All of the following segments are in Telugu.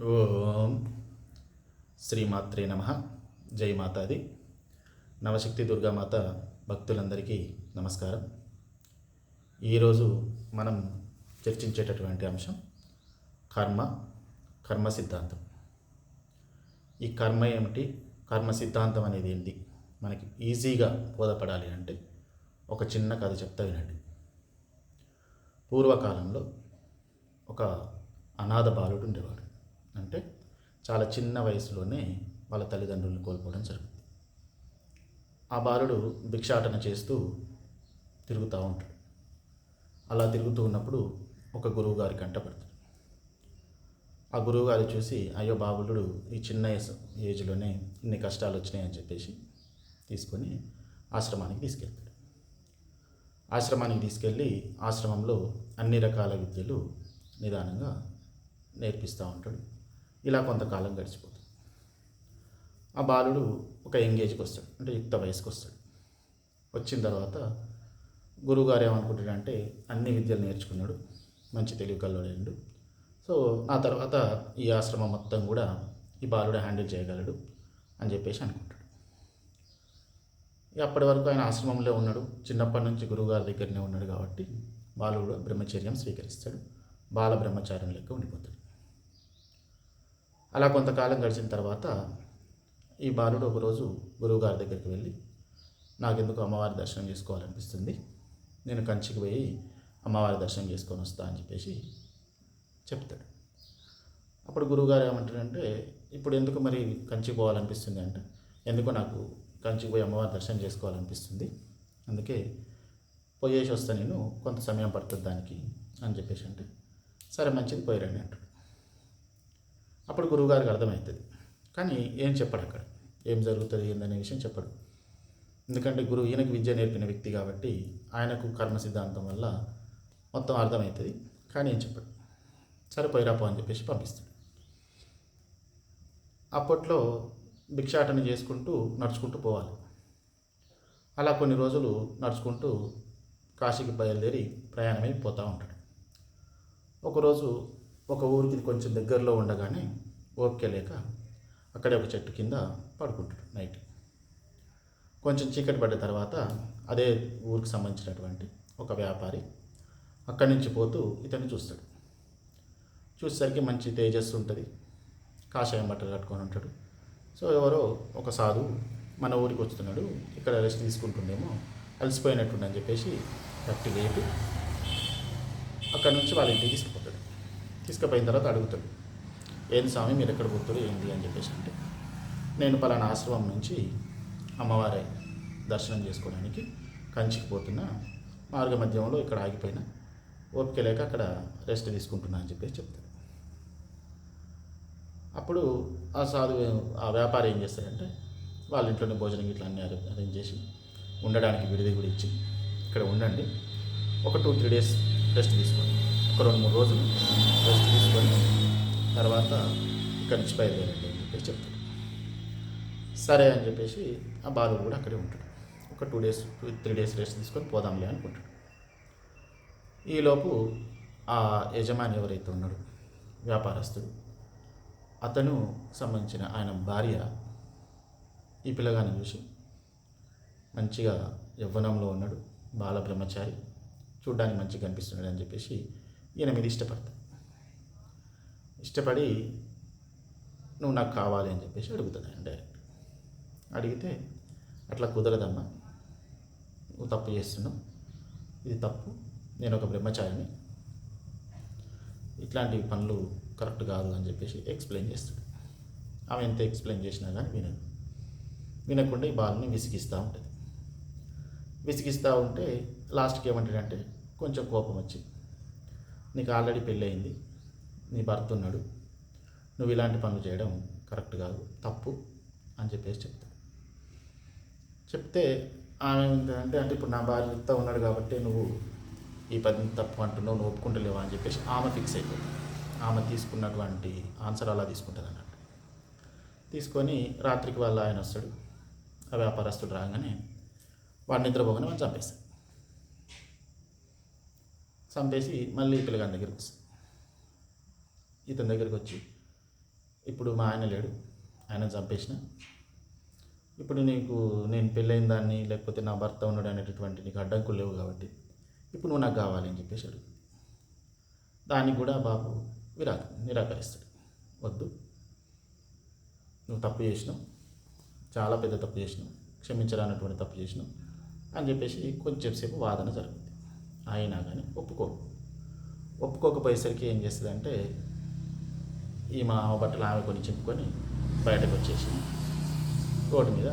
ఓం శ్రీమాత్రే నమ. జై మాతాది. నవశక్తి దుర్గామాత భక్తులందరికీ నమస్కారం. ఈరోజు మనం చర్చించేటటువంటి అంశం కర్మ కర్మ సిద్ధాంతం. ఈ కర్మ ఏమిటి? కర్మ సిద్ధాంతం అనేది ఏంటి? మనకి ఈజీగా బోధపడాలి అంటే ఒక చిన్న కథ చెప్తా వినండి. పూర్వకాలంలో ఒక అనాథ బాలుడు ఉండేవాడు. అంటే చాలా చిన్న వయసులోనే వాళ్ళ తల్లిదండ్రులను కోల్పోవడం జరుగుతుంది. ఆ బాలుడు భిక్షాటన చేస్తూ తిరుగుతూ ఉంటాడు. అలా తిరుగుతూ ఉన్నప్పుడు ఒక గురువుగారి కంట పడతాడు ఆ గురువుగారు చూసి అయ్యో బాబులుడు ఈ చిన్న ఏజ్లోనే ఇన్ని కష్టాలు వచ్చినాయి అని చెప్పేసి తీసుకొని ఆశ్రమానికి తీసుకెళ్తాడు. ఆశ్రమానికి తీసుకెళ్ళి ఆశ్రమంలో అన్ని రకాల విద్యలు నిదానంగా నేర్పిస్తూ ఉంటాడు. ఇలా కొంతకాలం గడిచిపోతుంది. ఆ బాలుడు ఒక ఎంగేజ్కి వస్తాడు అంటే యుక్త వయసుకు వస్తాడు. వచ్చిన తర్వాత గురువుగారు ఏమనుకుంటాడంటే అన్ని విద్యలు నేర్చుకున్నాడు మంచి తెలివి కల్లోడు సో ఆ తర్వాత ఈ ఆశ్రమం మొత్తం కూడా ఈ బాలుడు హ్యాండిల్ చేయగలడు అని చెప్పేసి అనుకుంటాడు. అప్పటి వరకు ఆయన ఆశ్రమంలో ఉన్నాడు. చిన్నప్పటి నుంచి గురువుగారి దగ్గరనే ఉన్నాడు కాబట్టి బాలుడు బ్రహ్మచర్యం స్వీకరిస్తాడు. బాల బ్రహ్మచారం లెక్క ఉండిపోతాడు. అలా కొంతకాలం గడిచిన తర్వాత ఈ బాలుడు ఒకరోజు గురువుగారి దగ్గరికి వెళ్ళి నాకెందుకు అమ్మవారి దర్శనం చేసుకోవాలనిపిస్తుంది? నేను కంచికి పోయి అమ్మవారి దర్శనం చేసుకొని వస్తా అని చెప్పేసి చెప్తాడు. అప్పుడు గురువుగారు ఏమంటాడంటే ఇప్పుడు ఎందుకు మరి కంచికి పోవాలనిపిస్తుంది? అంటే ఎందుకో నాకు కంచికి పోయి అమ్మవారి దర్శనం చేసుకోవాలనిపిస్తుంది? అందుకే పోయేసి వస్తా నేను కొంత సమయం పడుతుంది దానికి అని చెప్పేసి అంటే సరే మంచిది పోయిరండి అంటాడు అప్పుడు గురువుగారికి అర్థమవుతుంది. కానీ ఏం చెప్పడు అక్కడ? ఏం జరుగుతుంది ఏందనే విషయం చెప్పడు. ఎందుకంటే గురువు ఈయనకు విద్య నేర్పిన వ్యక్తి కాబట్టి ఆయనకు కర్మ సిద్ధాంతం వల్ల మొత్తం అర్థమవుతుంది. కానీ ఏం చెప్పడు? సరే పోయిరాపో అని చెప్పేసి పంపిస్తాడు. అప్పట్లో భిక్షాటన చేసుకుంటూ నడుచుకుంటూ పోవాలి. అలా కొన్ని రోజులు నడుచుకుంటూ కాశీకి బయలుదేరి ప్రయాణమై పోతూ ఉంటాడు. ఒకరోజు ఒక ఊరికి కొంచెం దగ్గరలో ఉండగానే ఓపిక లేక అక్కడే ఒక చెట్టు కింద పడుకుంటాడు నైట్. కొంచెం చీకటి పడ్డ తర్వాత అదే ఊరికి సంబంధించినటువంటి ఒక వ్యాపారి అక్కడి నుంచి పోతూ ఇతన్ని చూస్తాడు. చూసేసరికి మంచి తేజస్సు ఉంటుంది. కాషాయం బట్టలు కట్టుకొని ఉంటాడు. సో ఎవరో ఒక సాధువు మన ఊరికి వస్తున్నాడు. ఇక్కడ రెస్ట్ తీసుకుంటుండేమో అలసిపోయినట్టుండని చెప్పేసి కట్టి లేపి అక్కడి నుంచి వాళ్ళ ఇంటికి తీసుకుపోతాడు. తీసుకుపోయిన తర్వాత అడుగుతాడు ఏంది స్వామి మీరు ఎక్కడ పోతారు ఏంటి అని చెప్పేసి అంటే నేను పలానా ఆశ్రమం నుంచి అమ్మవారి దర్శనం చేసుకోవడానికి కంచికి పోతున్నా మార్గ మధ్యంలో ఇక్కడ ఆగిపోయిన ఓపిక లేక అక్కడ రెస్ట్ తీసుకుంటున్నా అని చెప్పేసి చెప్తాడు. అప్పుడు ఆ సాధు ఆ వ్యాపారి ఏం చేస్తాడంటే వాళ్ళ ఇంట్లోనే భోజనం ఇట్లా అన్నీ అరేంజ్ చేసి ఉండడానికి విడిది కూడా ఇచ్చి ఇక్కడ ఉండండి. ఒక టూ త్రీ డేస్ రెస్ట్ తీసుకోండి. ఒక రెండు మూడు రోజులు రెస్ట్ తీసుకొని తర్వాత ఇక్కడ నుంచి బయలుదేరండి అని చెప్పేసి చెప్తాడు. సరే అని చెప్పేసి ఆ బాలు కూడా అక్కడే ఉంటాడు. ఒక two days two three days rest తీసుకొని పోదాంలే అనుకుంటాడు. ఈలోపు ఆ యజమాని ఎవరైతే ఉన్నాడు వ్యాపారస్తుడు అతను సంబంధించిన ఆయన భార్య ఈ పిల్లగాని చూసి మంచిగా యవ్వనంలో ఉన్నాడు బాల బ్రహ్మచారి చూడ్డానికి మంచిగా కనిపిస్తున్నాడు అని చెప్పేసి ఈయన మీద ఇష్టపడతాడు ఇష్టపడి నువ్వు నాకు కావాలి అని చెప్పేసి అడుగుతుంది ఆయన డైరెక్ట్. అడిగితే అట్లా కుదరదమ్మా. నువ్వు తప్పు చేస్తున్నావు. ఇది తప్పు. నేను ఒక బ్రహ్మచారిని. ఇట్లాంటి పనులు కరెక్ట్ కాదు అని చెప్పేసి ఎక్స్ప్లెయిన్ చేస్తాడు. ఆమె ఎంత ఎక్స్ప్లెయిన్ చేసినా కానీ వినదు. వినకుండా ఈ బాల్ని విసిగిస్తూ ఉంటుంది. విసిగిస్తూ ఉంటే లాస్ట్కి ఏమంటాడంటే కొంచెం కోపం వచ్చింది నీకు ఆల్రెడీ పెళ్ళయింది నీ భర్త ఉన్నాడు నువ్వు ఇలాంటి పనులు చేయడం కరెక్ట్ కాదు తప్పు అని చెప్పేసి చెప్తాడు చెప్తే ఆమె అంటే అంటే ఇప్పుడు నా భార్యతో ఉన్నాడు కాబట్టి నువ్వు ఈ పని తప్పు అంటున్నావు నువ్వు ఒప్పుకుంటలేవా అని చెప్పేసి ఆమె ఫిక్స్ అయిపోతుంది. ఆమె తీసుకున్నటువంటి ఆన్సర్ అలా తీసుకుంటుంది అన్నట్టు. తీసుకొని రాత్రికి వాళ్ళ ఆయన వస్తాడు ఆ వ్యాపారస్తుడు రాగానే వాడు నిద్రపోగానే మనం చంపేస్తాడు. చంపేసి మళ్ళీ పిల్లగాని దగ్గరికి వస్తాడు ఇతని దగ్గరికి వచ్చి ఇప్పుడు మా ఆయన లేడు ఆయన చంపేసిన. ఇప్పుడు నీకు నేను పెళ్ళైన దాన్ని లేకపోతే నా భర్త ఉన్నాడు అనేటటువంటి నీకు అడ్డంకులు లేవు కాబట్టి ఇప్పుడు నువ్వు నాకు కావాలి అని చెప్పేసి అడుగు. దానికి కూడా బాబు విరాక నిరాకరిస్తాడు. వద్దు. నువ్వు తప్పు చేసినావు. చాలా పెద్ద తప్పు చేసినావు. క్షమించరానటువంటి తప్పు చేసినావు అని చెప్పేసి కొంచెంసేపు వాదన జరుగుతుంది. అయినా కానీ ఒప్పుకో. ఒప్పుకోకపోయేసరికి ఏం చేస్తుందంటే ఈ మా బట్టలు ఆమె కొని చెప్పుకొని బయటకు వచ్చేసి రోడ్డు మీద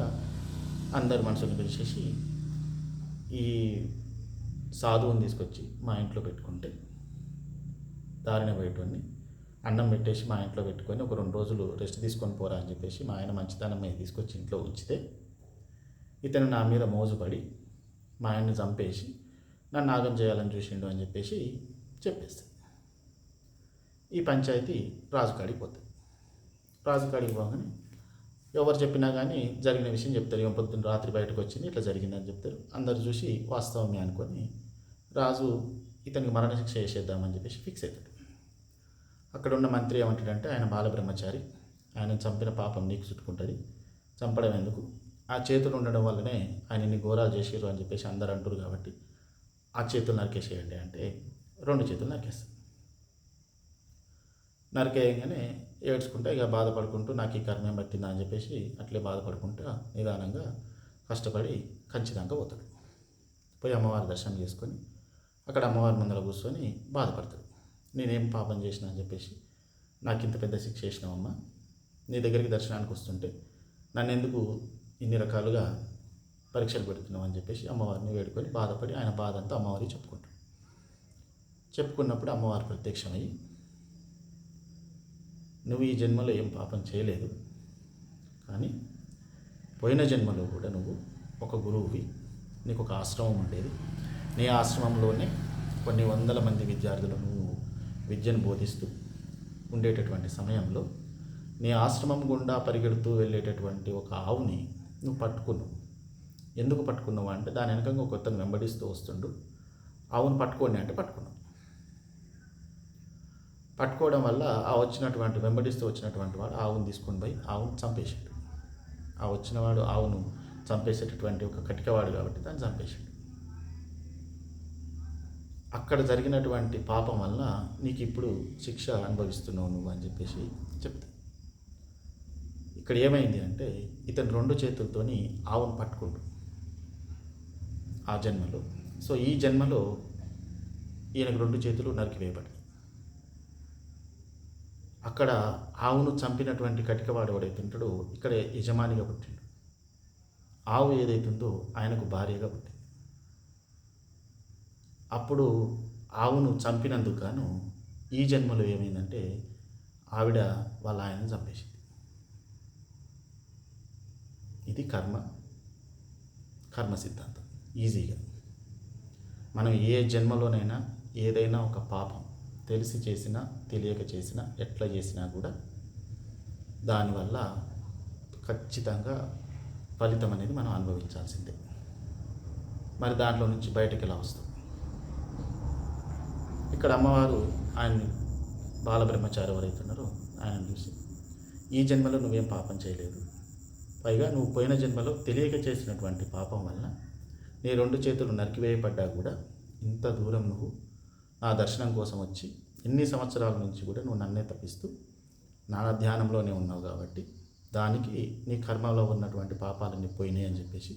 అందరు మనుషుల్ని పిలిచేసి ఈ సాధువుని తీసుకొచ్చి మా ఇంట్లో పెట్టుకుంటే దారిన పోయేటోడిని అన్నం పెట్టేసి మా ఇంట్లో పెట్టుకొని ఒక రెండు రోజులు రెస్ట్ తీసుకొని పోరా అని చెప్పేసి మా ఆయన మంచితనం మీద తీసుకొచ్చి ఇంట్లో ఉంచితే ఇతను నా మీద మోజుపడి మా ఆయన్ని చంపేసి నన్ను నాగం చేయాలని చూసిండు అని చెప్పేసి చెప్పేస్తుంది ఈ పంచాయతీ రాజు కాడికి పోతుంది. రాజు కాడికి పోగానే ఎవరు చెప్పినా కానీ జరిగిన విషయం చెప్తారు. ఏం పొద్దున్న రాత్రి బయటకు వచ్చింది ఇట్లా జరిగిందని చెప్తారు. అందరు చూసి వాస్తవమే అనుకొని రాజు ఇతనికి మరణశిక్ష చేసేద్దామని చెప్పేసి ఫిక్స్ అవుతాడు అక్కడ ఉన్న మంత్రి ఏమంటాడంటే ఆయన బాలబ్రహ్మచారి ఆయన చంపిన పాపం నీకు చుట్టుకుంటుంది. చంపడం ఎందుకు? ఆ చేతులు ఉండడం వల్లనే ఆయన ఇన్ని ఘోరాలు చేసారు అని చెప్పేసి అందరు అంటారు కాబట్టి ఆ చేతులు నరికేసేయండి అంటే రెండు చేతులు నరికేస్తాను. నరికేయంగానే ఏడ్చుకుంటే ఇక బాధపడుకుంటూ నాకు ఈ కర్మం పట్టిందా అని చెప్పేసి అట్లే బాధపడుకుంటా నిదానంగా కష్టపడి కంచిదాకా పోతాడు. పోయి అమ్మవారి దర్శనం చేసుకొని అక్కడ అమ్మవారి ముందర కూర్చొని బాధపడతాడు. నేనేం పాపం చేసిన అని చెప్పేసి నాకు ఇంత పెద్ద శిక్ష చేసినావమ్మా నీ దగ్గరికి దర్శనానికి వస్తుంటే నన్ను ఎందుకు ఇన్ని రకాలుగా పరీక్షలు పెడుతున్నాం అని చెప్పేసి అమ్మవారిని వేడుకొని బాధపడి ఆయన బాధ అంతా అమ్మవారికి చెప్పుకుంటాం చెప్పుకున్నప్పుడు అమ్మవారు ప్రత్యక్షమయ్యి నువ్వు ఈ జన్మలో ఏం పాపం చేయలేదు కానీ పోయిన జన్మలో కూడా నువ్వు ఒక గురువువి నీకు ఒక ఆశ్రమం ఉండేది. నీ ఆశ్రమంలోనే కొన్ని వందల మంది విద్యార్థులు నువ్వు విద్యను బోధిస్తూ ఉండేటటువంటి సమయంలో నీ ఆశ్రమం గుండా పరిగెడుతూ వెళ్ళేటటువంటి ఒక ఆవుని నువ్వు పట్టుకున్నావు. ఎందుకు పట్టుకున్నావు అంటే దాని వెనకంగా ఒక కొత్త వెంబడిస్తూ వస్తుండు. ఆవును పట్టుకోండి అంటే పట్టుకున్నాం. పట్టుకోవడం వల్ల ఆ వచ్చినటువంటి వెంబడిస్తూ వచ్చినటువంటి వాడు ఆవును తీసుకొని పోయి ఆవును చంపేశాడు. ఆ వచ్చినవాడు ఆవును చంపేసేటటువంటి ఒక కటికవాడు కాబట్టి దాన్ని చంపేశాడు. అక్కడ జరిగినటువంటి పాపం వల్ల నీకు ఇప్పుడు శిక్ష అనుభవిస్తున్నావు నువ్వు అని చెప్పేసి చెప్తా. ఇక్కడ ఏమైంది అంటే ఇతను రెండు చేతులతోని ఆవును పట్టుకుంటు ఆ జన్మలో. సో ఈ జన్మలో ఈయనకు రెండు చేతులు నరికివేయబడి అక్కడ ఆవును చంపినటువంటి కటికవాడు ఎవడైతే ఉంటాడో ఇక్కడ యజమానిగా పుట్టిండు. ఆవు ఏదైతుందో ఆయనకు భార్యగా పుట్టింది. అప్పుడు ఆవును చంపినందుకు గాను ఈ జన్మలో ఏమైందంటే ఆవిడ వాళ్ళ ఆయనను చంపేసింది. ఇది కర్మ. కర్మ సిద్ధాంతం. ఈజీగా. మనం ఏ జన్మలోనైనా ఏదైనా ఒక పాపం తెలిసి చేసినా తెలియక చేసినా ఎట్లా చేసినా కూడా దానివల్ల ఖచ్చితంగా ఫలితం అనేది మనం అనుభవించాల్సిందే. మరి దాంట్లో నుంచి బయటకు ఎలా వస్తుంది ఇక్కడ అమ్మవారు ఆయన్ని బాలబ్రహ్మచారి ఎవరైతున్నారో ఆయన చూసి ఈ జన్మలో నువ్వేం పాపం చేయలేదు. పైగా నువ్వు పోయిన జన్మలో తెలియక చేసినటువంటి పాపం వలన నీ రెండు చేతులు నరికివేయబడ్డా కూడా ఇంత దూరం నువ్వు నా దర్శనం కోసం వచ్చి ఎన్ని సంవత్సరాల నుంచి కూడా నువ్వు నన్నే తప్పిస్తూ నా ధ్యానంలోనే ఉన్నావు కాబట్టి దానికి నీ కర్మలో ఉన్నటువంటి పాపాలన్నీ పోయినాయి అని చెప్పేసి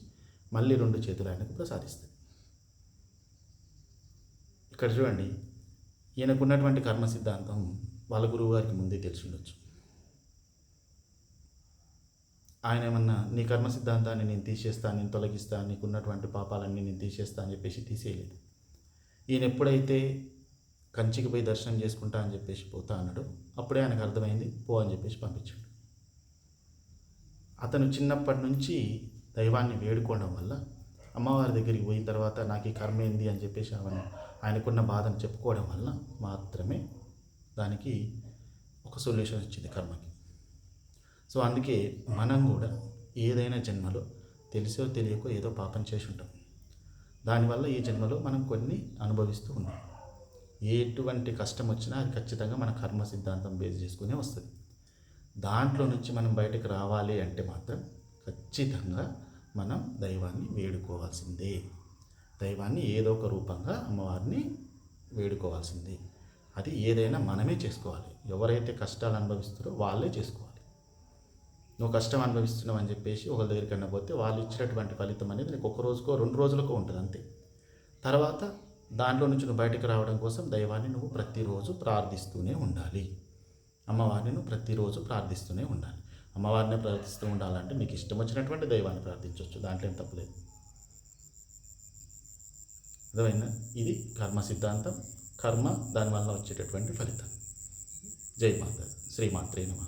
మళ్ళీ రెండు చేతులు ఆయనకు ప్రసాదిస్తాయి. ఇక్కడ చూడండి ఈయనకున్నటువంటి కర్మ సిద్ధాంతం వాళ్ళ గురువు గారికి ముందే తెలిసి ఉండొచ్చు. ఆయన ఏమన్నా నీ కర్మ సిద్ధాంతాన్ని నేను తీసేస్తాను నేను తొలగిస్తాను నీకున్నటువంటి పాపాలన్నీ నేను తీసేస్తా అని చెప్పేసి తీసేయలేదు. ఈయన ఎప్పుడైతే కంచికి పోయి దర్శనం చేసుకుంటా అని చెప్పేసి పోతా అన్నాడు అప్పుడే ఆయనకు అర్థమైంది పో అని చెప్పేసి పంపించాడు. అతను చిన్నప్పటి నుంచి దైవాన్ని వేడుకోవడం వల్ల అమ్మవారి దగ్గరికి పోయిన తర్వాత నాకు ఈ కర్మ ఏంది అని చెప్పేసి ఆమె ఆయనకున్న బాధను చెప్పుకోవడం వల్ల మాత్రమే దానికి ఒక సొల్యూషన్ వచ్చింది కర్మకి. సో అందుకే మనం కూడా ఏదైనా జన్మలో తెలిసో తెలియకో ఏదో పాపం చేసి ఉంటాం. దానివల్ల ఈ జన్మలో మనం కొన్ని అనుభవిస్తూ ఉన్నాం. ఎటువంటి కష్టం వచ్చినా అది ఖచ్చితంగా మన కర్మ సిద్ధాంతం బేస్ చేసుకునే వస్తుంది. దాంట్లో నుంచి మనం బయటకు రావాలి అంటే మాత్రం ఖచ్చితంగా మనం దైవాన్ని వేడుకోవాల్సిందే. దైవాన్ని ఏదో ఒక రూపంగా అమ్మవారిని వేడుకోవాల్సిందే. అది ఏదైనా మనమే చేసుకోవాలి. ఎవరైతే కష్టాలు అనుభవిస్తారో వాళ్ళే చేసుకోవాలి. నువ్వు కష్టం అనుభవిస్తున్నావు అని చెప్పేసి ఒకరి దగ్గరికి పోతే వాళ్ళు ఇచ్చినటువంటి ఫలితం అనేది నీకు ఒక రోజుకో రెండు రోజులకో ఉంటుంది అంతే. తర్వాత దాంట్లో నుంచి నువ్వు బయటకు రావడం కోసం దైవాన్ని నువ్వు ప్రతిరోజు ప్రార్థిస్తూనే ఉండాలి. అమ్మవారిని నువ్వు ప్రతిరోజు ప్రార్థిస్తూనే ఉండాలి. అమ్మవారిని ప్రార్థిస్తూ ఉండాలంటే మీకు ఇష్టం వచ్చినటువంటి దైవాన్ని ప్రార్థించవచ్చు. దాంట్లో ఏం తప్పులేదు అర్థమైందా? ఇది కర్మ సిద్ధాంతం. కర్మ దానివల్ల వచ్చేటటువంటి ఫలితం. జై మాత. శ్రీమాత్రే నమ.